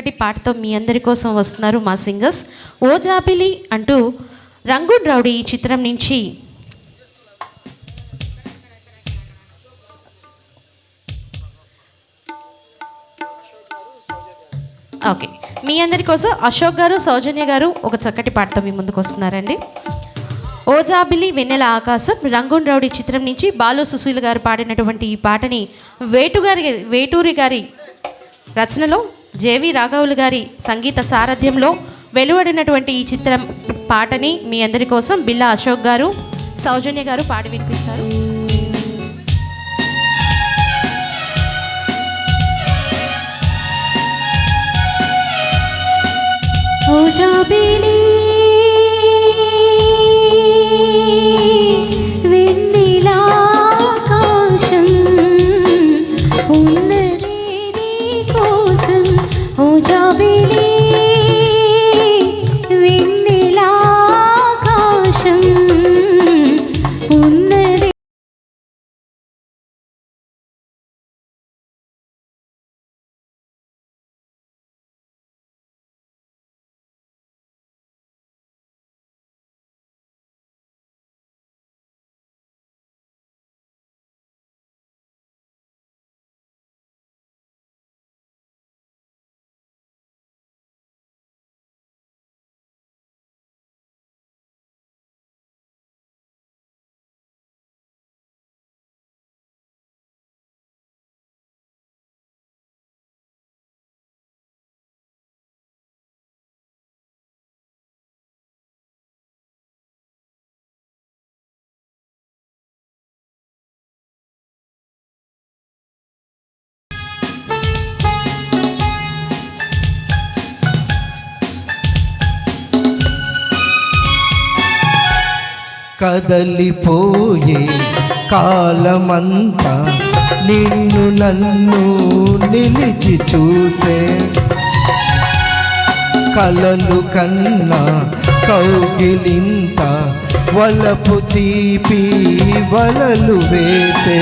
చక్కటి పాటతో మీ అందరి కోసం వస్తున్నారు మా సింగర్స్. ఓ జాబిలి అంటూ రంగున్ రౌడీ ఈ చిత్రం నుంచి. ఓకే. మీ అందరి కోసం అశోక్ గారు సౌజన్య గారు ఒక చక్కటి పాటతో మీ ముందుకు వస్తున్నారండి. ఓజాబిలి వెన్నెల ఆకాశం రంగున్ రౌడీ చిత్రం నుంచి బాలు సుశీల్ గారు పాడినటువంటి ఈ పాటని వేటు గారి వేటూరి గారి రచనలో జేవి రాఘవులు గారి సంగీత సారథ్యంలో వెలువడినటువంటి ఈ చిత్రం పాటని మీ అందరి కోసం బిల్లా అశోక్ గారు సౌజన్య గారు పాడి వినిపిస్తారు Oh, Jabili. కదలిపోయే కాలమంతా నిన్ను నన్ను నిలిచి చూసే కలలు కన్నా కౌగిలింత వలపు తీపి వలలు వేసే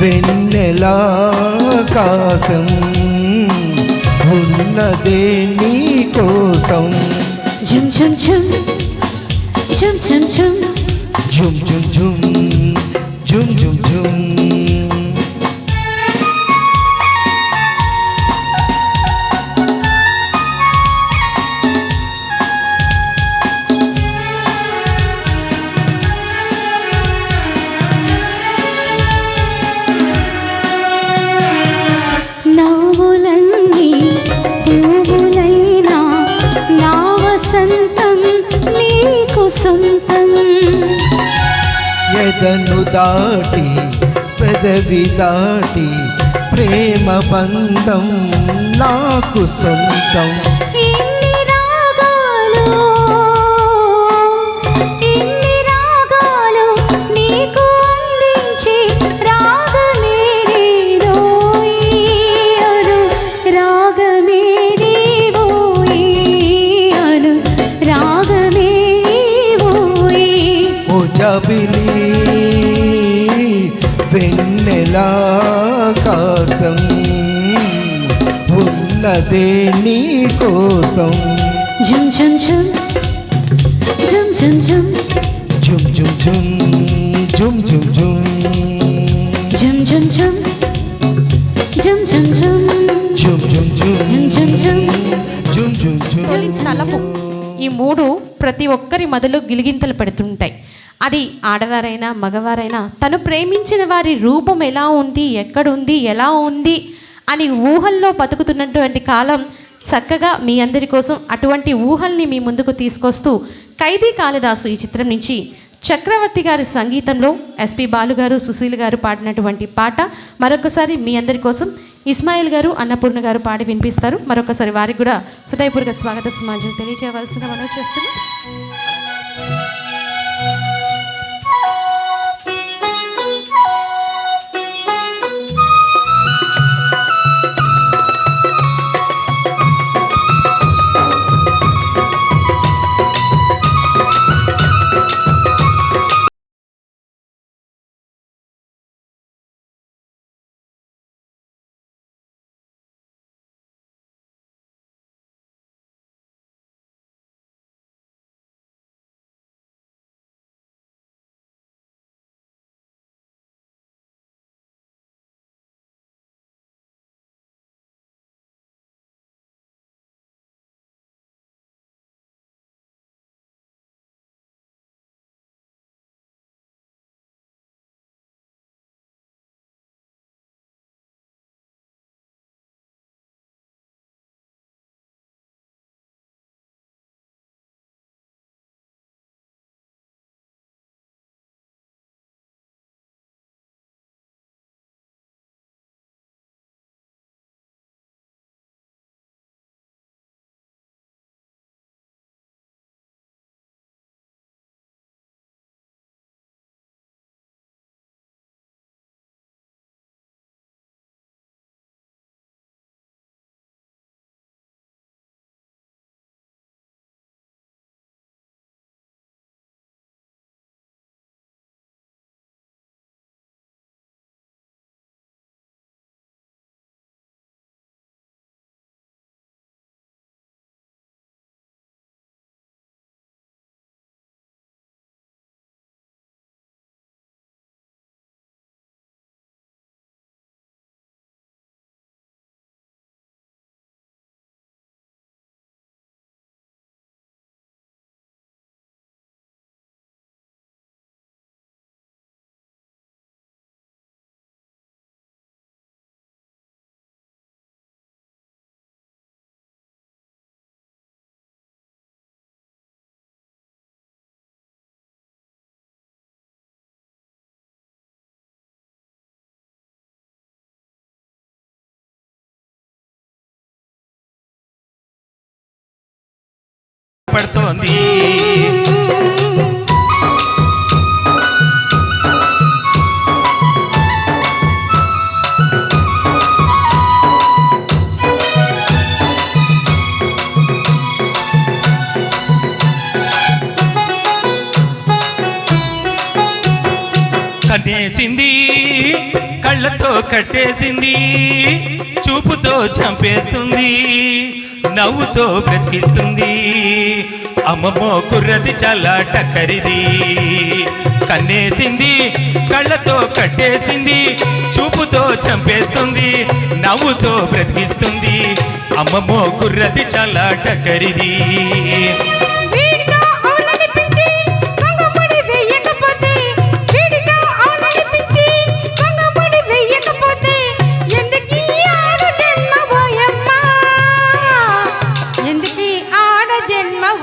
వెన్నెలాకాశం ఉన్నదే నీ కోసం ఝుమ్ ఝుమ్ ఝుమ్ ఝుమ్ ఝుమ్ ఝుమ్ జుమ్ జుమ్ జుమ్ జుమ్ జుమ్ జుమ్ ఎదను దాటి పెదవి దాటి ప్రేమ బంధం నాకు సొంతం. ఇన్ని వెన్నెలాకాశం ఉన్నదే నీ కోసం. ఝుమ్ ఝుమ్ ఝుమ్. ఝుమ్ జుమ్ జుమ్ జుమ్ జుమ్ జుమ్ జుమ్ ఝుమ్ ఝుమ్. ఝుమ్ ఝుమ్ ఝుమ్. ఝుమ్ జుమ్ జుమ్ జుమ్ ఝుమ్ ఝుమ్. జుమ్ జుమ్ జుమ్ ప్రజ్వలించిన తలపు ఈ మూడు ప్రతి ఒక్కరి మొదలు గిలిగింతలు పెడుతుంటాయి. అది ఆడవారైనా మగవారైనా తను ప్రేమించిన వారి రూపం ఎలా ఉంది ఎక్కడుంది ఎలా ఉంది అని ఊహల్లో బతుకుతున్నటువంటి కాలం చక్కగా మీ అందరి కోసం అటువంటి ఊహల్ని మీ ముందుకు తీసుకొస్తూ ఖైదీ కాళిదాసు ఈ చిత్రం నుంచి చక్రవర్తి గారి సంగీతంలో ఎస్పి బాలు గారు సుశీల్ గారు పాడినటువంటి పాట మరొకసారి మీ అందరి కోసం ఇస్మాయిల్ గారు అన్నపూర్ణ గారు పాడి వినిపిస్తారు. మరొకసారి వారికి కూడా హృదయపూర్వక స్వాగత సమాజం తెలియజేయవలసిన మనం చేస్తున్నాం. పెడుతోంది కట్టేసింది కళ్ళతో కట్టేసింది చూపుతో చంపేస్తుంది నవ్వుతో బ్రతికిస్తుంది. అమ్మమ్మో కుర్రది చాలా టక్కరిది. కన్నేసింది కళ్ళతో కట్టేసింది చూపుతో చంపేస్తుంది నవ్వుతో బ్రతికిస్తుంది. అమ్మమ్మో కుర్రది చాలా టక్కరిది.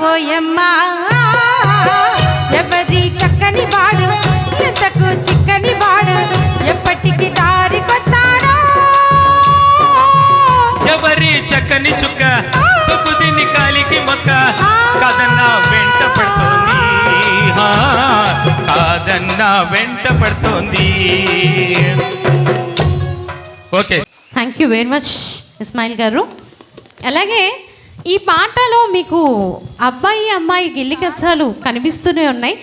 పోయమ్మా. ఎవరి చక్కని వాడు ఎంతకు చిక్కని వాడు ఎప్పటికి దారి కొత్తాడో ఎవరి చక్కని చుక్క సుకుదిని కాలికి మొక్క కాదన్న వెంట పడుతోంది. హా, కాదన్న వెంట పడుతోంది. Okay. Thank you very much Ismail గారు. అలాగే ఈ పాటలో మీకు అబ్బాయి అమ్మాయి గిల్లి కచ్చాలు కనిపిస్తూనే ఉన్నాయి.